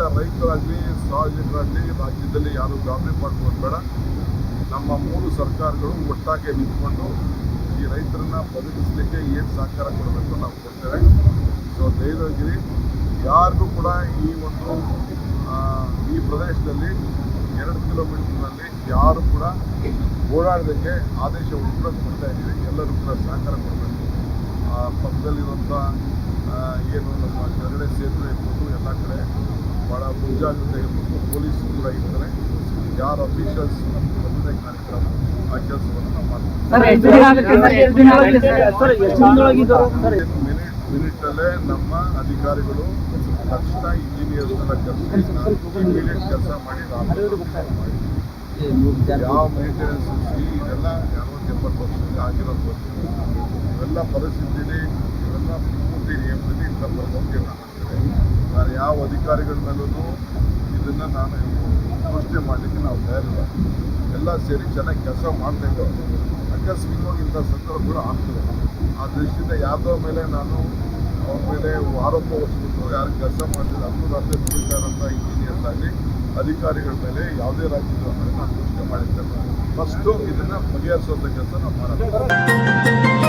ರೈತರಾಗಲಿ ಸಾರ್ವಜನಿಕರಾಗಲಿ ರಾಜ್ಯದಲ್ಲಿ ಯಾರು ಗಾಬರಿ ಮಾಡ್ಕೊಂಡು ಬೇಡ. ನಮ್ಮ ಮೂರು ಸರ್ಕಾರಗಳು ಒಟ್ಟಾಗಿ ನಿಂತ್ಕೊಂಡು ಈ ರೈತರನ್ನ ಬದುಕಿಸ್ಲಿಕ್ಕೆ ಏನು ಸಹಕಾರ ಕೊಡಬೇಕು ನಾವು ಕೊಡ್ತೇವೆ ಸೊ ಧೈರ್ಯವಾಗಿರಿ. ಯಾರಿಗೂ ಕೂಡ ಈ ಒಂದು ಈ ಪ್ರದೇಶದಲ್ಲಿ, ಎರಡು ಕಿಲೋಮೀಟರ್ನಲ್ಲಿ ಯಾರು ಕೂಡ ಓಡಾಡೋದಕ್ಕೆ ಆದೇಶ ಉತ್ತರ ಕೊಡ್ತಾ ಇದ್ದೀವಿ. ಎಲ್ಲರೂ ಕೂಡ ಸಹಕಾರ ಕೊಡಬೇಕು. ಪಕ್ಕದಲ್ಲಿರುವಂಥ ಏನು ನಮ್ಮ ಕೆಳಗಡೆ ಸೇತುವೆ ಇರ್ಬೋದು, ಎಲ್ಲ ಕಡೆ ಮುಂಜಾಗ್ರತೆ ಇರ್ಬೋದು ಪೊಲೀಸ್ ಕೂಡ ಇರ್ತಾರೆ ಯಾರು ಅಫೀಷಿಯಲ್ಸ್ ಬಂದರೆ ಕಾರ್ಯಕ್ರಮ ಆ ಕೆಲಸವನ್ನು ನಾವು ಮಾಡ್ತೀವಿ. ಮಿನಿಟಲ್ಲೇ ನಮ್ಮ ಅಧಿಕಾರಿಗಳು ತಕ್ಷಣ ಇಂಜಿನಿಯರ್ಸ್ನ ಕೆಲಸ ಇಮಿಡಿಯೇಟ್ ಕೆಲಸ ಮಾಡಿ ಯಾವ ಮೇಂಟೆನೆನ್ಸ್ ಇದೆಲ್ಲ ಅರವತ್ತು ಎಪ್ಪತ್ತು ವರ್ಷದಲ್ಲಿ ಆಗಿರೋದು ಇವೆಲ್ಲ ಪರಿಸ್ಥಿತಿಲಿ ಇವೆಲ್ಲ ಪೂರ್ತಿ ನಿಯಮದಲ್ಲಿ ಇಂಥ ಪರಿಸ್ಥಿತಿಯನ್ನು ಆಗ್ತದೆ ನಾನು ಯಾವ ಅಧಿಕಾರಿಗಳ ಮೇಲೂ ಇದನ್ನು ನಾನು ಘೋಷಣೆ ಮಾಡಲಿಕ್ಕೆ ನಾವು ತಯಾರಿಲ್ಲ. ಎಲ್ಲ ಸೇರಿ ಚೆನ್ನಾಗಿ ಕೆಲಸ ಮಾಡ್ತಾ ಇದ್ದೇವೆ ಆಕಸ್ಮಿಕವಾಗಿ ಇಂಥ ಸಂದರ್ಭ ಕೂಡ ಆಗ್ತದೆ ಆ ದೃಷ್ಟಿಯಿಂದ ಯಾರ್ದೋ ಮೇಲೆ ನಾನು ಅವ್ರ ಮೇಲೆ ಆರೋಪ ಹೊರಿಸ್ಬಿಟ್ಟು ಯಾರು ಕೆಲಸ ಮಾಡಿದ್ರೆ ಅದು ರಾಜ್ಯ ಇರೋಂಥ ಇಂಜಿನಿಯರ್ಸ್ ಆಗಲಿ ಅಧಿಕಾರಿಗಳ ಮೇಲೆ ಯಾವುದೇ ರಾಜ್ಯದ ಮೇಲೆ ನಾನು ಘೋಷಣೆ ಮಾಡಿದ್ದೇನೆ ಫಸ್ಟು ಇದನ್ನು ಬಗೆಹರಿಸುವಂಥ ಕೆಲಸ ನಾವು ಮಾಡೋದು